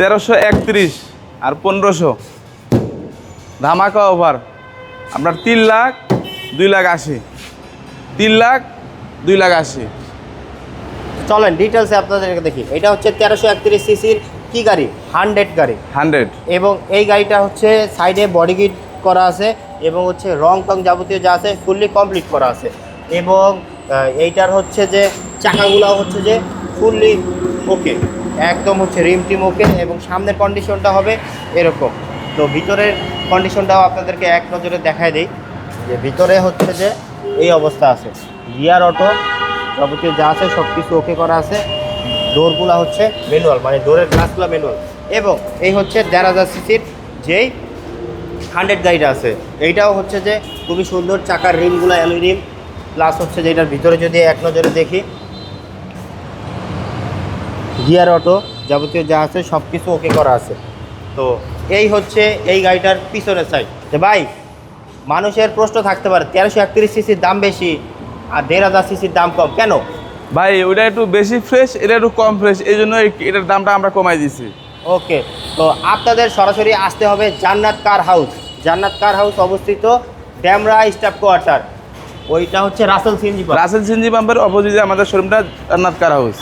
তেরোশো একত্রিশ আর পনেরোশো। ধামাকা ওভার আপনার তিন লাখ দুই লাখ আশি। তিন লাখ দুই লাখ আশি। চলেন ডিটেলসে আপনাদেরকে দেখি। এটা হচ্ছে তেরোশো একত্রিশ সিসির কি গাড়ি? হান্ড্রেড গাড়ি। হান্ড্রেড। এবং এই গাড়িটা হচ্ছে সাইডে বডি কিট করা আছে এবং হচ্ছে রং টং যাবতীয় যা আছে ফুললি কমপ্লিট করা আছে। এবং এইটার হচ্ছে যে চাকাগুলো হচ্ছে যে ফুললি ওকে একদম হচ্ছে রিম টিম ওকে এবং সামনের কন্ডিশনটা হবে এরকম। তো ভিতরের কন্ডিশনটাও আপনাদেরকে এক নজরে দেখায় দিই। যে ভিতরে হচ্ছে যে এই অবস্থা আছে। গিয়ার, অটো, যাবতীয় যা আছে সব কিছু ওকে করা আছে। ডোরগুলো হচ্ছে ম্যানুয়াল মানে ডোরের গ্লাসগুলো ম্যানুয়াল এবং এই হচ্ছে দেড় হাজার সিসির যেই হান্ড্রেড গাড়িটা আছে। এইটাও হচ্ছে যে খুবই সুন্দর চাকার রিমগুলো অ্যালুই রিম প্লাস হচ্ছে যে এটার ভিতরে যদি এক নজরে দেখি গিয়ার অটো যাবতীয় যা আছে সব কিছু ওকে করা আছে। তো এই হচ্ছে এই গাড়িটার পিছনের সাইড যে ভাই মানুষের প্রশ্ন থাকতে পারে তেরোশো একত্রিশ সিসির দাম বেশি আর দেড় হাজার সিসির দাম কম। কেন? ভাই ওইটা একটু বেশি ফ্রেশ এটা একটু কম ফ্রেশ এই জন্য এটার দামটা আমরা কমাই দিছি। ওকে তো আপনাদের সরাসরি আসতে হবে জান্নাত কার হাউস। জান্নাত কার হাউস অবস্থিত ড্যামরা স্টাফ কোয়ার্টার। ওইটা হচ্ছে রাসেল সিনজি রাসেল সিনজি পাম্পের অপোজিটে আমাদের শোরুমটা জান্নাত কার হাউস।